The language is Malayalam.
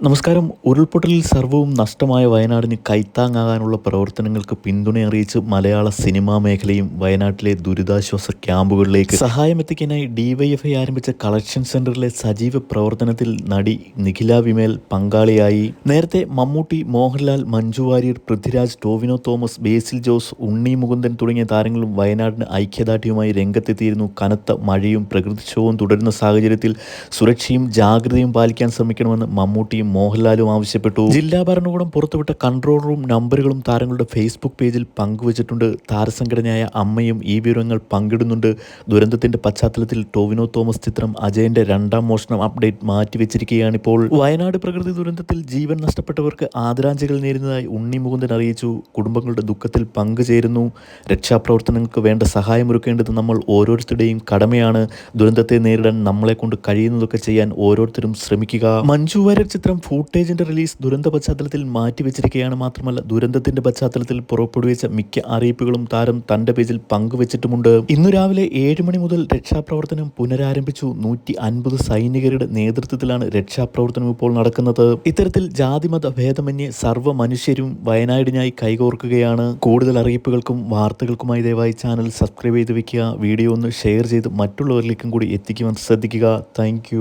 നമസ്കാരം. ഉരുൾപൊട്ടലിൽ സർവവും നഷ്ടമായ വയനാടിന് കൈത്താങ്ങാകാനുള്ള പ്രവർത്തനങ്ങൾക്ക് പിന്തുണ അറിയിച്ച് മലയാള സിനിമാ മേഖലയും വയനാട്ടിലെ ദുരിതാശ്വാസ ക്യാമ്പുകളിലേക്ക് സഹായമെത്തിക്കാനായി ഡിവൈഎഫ്ഐ ആരംഭിച്ച കളക്ഷൻ സെന്ററിലെ സജീവ പ്രവർത്തനത്തിൽ നടി നിഖില വിമേൽ പങ്കാളിയായി. നേരത്തെ മമ്മൂട്ടി മോഹൻലാൽ മഞ്ജു വാര്യർ പൃഥ്വിരാജ് ടോവിനോ തോമസ് ബേസിൽ ജോസ് ഉണ്ണി മുകുന്ദൻ തുടങ്ങിയ താരങ്ങളും വയനാടിന് ഐക്യദാർഢ്യവുമായി രംഗത്തെത്തിയിരുന്നു. കനത്ത മഴയും പ്രകൃതിക്ഷോഭവും തുടരുന്ന സാഹചര്യത്തിൽ സുരക്ഷയും ജാഗ്രതയും പാലിക്കാൻ ശ്രമിക്കണമെന്ന് മമ്മൂട്ടിയും മോഹൻലാലും ആവശ്യപ്പെട്ടു. ജില്ലാ ഭരണകൂടം പുറത്തുവിട്ട കൺട്രോൾ റൂം നമ്പറുകളും താരങ്ങളുടെ ഫേസ്ബുക്ക് പേജിൽ പങ്കുവച്ചിട്ടുണ്ട്. താരസംഘടനയായ അമ്മയും ഈ വിവരങ്ങൾ പങ്കിടുന്നുണ്ട്. ദുരന്തത്തിന്റെ പശ്ചാത്തലത്തിൽ ടോവിനോ തോമസ് ചിത്രം അജയന്റെ രണ്ടാം മോഷണം അപ്ഡേറ്റ് മാറ്റിവെച്ചിരിക്കുകയാണിപ്പോൾ. വയനാട് പ്രകൃതി ദുരന്തത്തിൽ ജീവൻ നഷ്ടപ്പെട്ടവർക്ക് ആദരാഞ്ജലികൾ നേരുന്നതായി ഉണ്ണി മുകുന്ദൻ അറിയിച്ചു. കുടുംബങ്ങളുടെ ദുഃഖത്തിൽ പങ്കുചേരുന്നു. രക്ഷാപ്രവർത്തനങ്ങൾക്ക് വേണ്ട സഹായമൊരുക്കേണ്ടത് നമ്മൾ ഓരോരുത്തരുടെയും കടമയാണ്. ദുരന്തത്തെ നേരിടാൻ നമ്മളെ കൊണ്ട് കഴിയുന്നതൊക്കെ ചെയ്യാൻ ഓരോരുത്തരും ശ്രമിക്കുക. മഞ്ജു വാര്യർ ചിത്രം ഫൂട്ടേജിന്റെ റിലീസ് ദുരന്ത പശ്ചാത്തലത്തിൽ മാറ്റിവെച്ചിരിക്കുകയാണ് മാത്രമല്ല ദുരന്തത്തിന്റെ പശ്ചാത്തലത്തിൽ പുറപ്പെടുവിച്ച മിക്ക അറിയിപ്പുകളും താരം തന്റെ പേജിൽ പങ്കുവച്ചിട്ടുമുണ്ട്. ഇന്നു രാവിലെ ഏഴ് മണി മുതൽ രക്ഷാപ്രവർത്തനം പുനരാരംഭിച്ചു. നൂറ്റി അൻപത് സൈനികരുടെ നേതൃത്വത്തിലാണ് രക്ഷാപ്രവർത്തനം ഇപ്പോൾ നടക്കുന്നത്. ഇത്തരത്തിൽ ജാതിമത ഭേദമന്യേ സർവ മനുഷ്യരും വയനാടിനായി കൈകോർക്കുകയാണ്. കൂടുതൽ അറിയിപ്പുകൾക്കും വാർത്തകൾക്കുമായി ദയവായി ചാനൽ സബ്സ്ക്രൈബ് ചെയ്ത് വെക്കുക. വീഡിയോ ഒന്ന് ഷെയർ ചെയ്ത് മറ്റുള്ളവരിലേക്കും കൂടി എത്തിക്കുവാൻ ശ്രദ്ധിക്കുക. താങ്ക്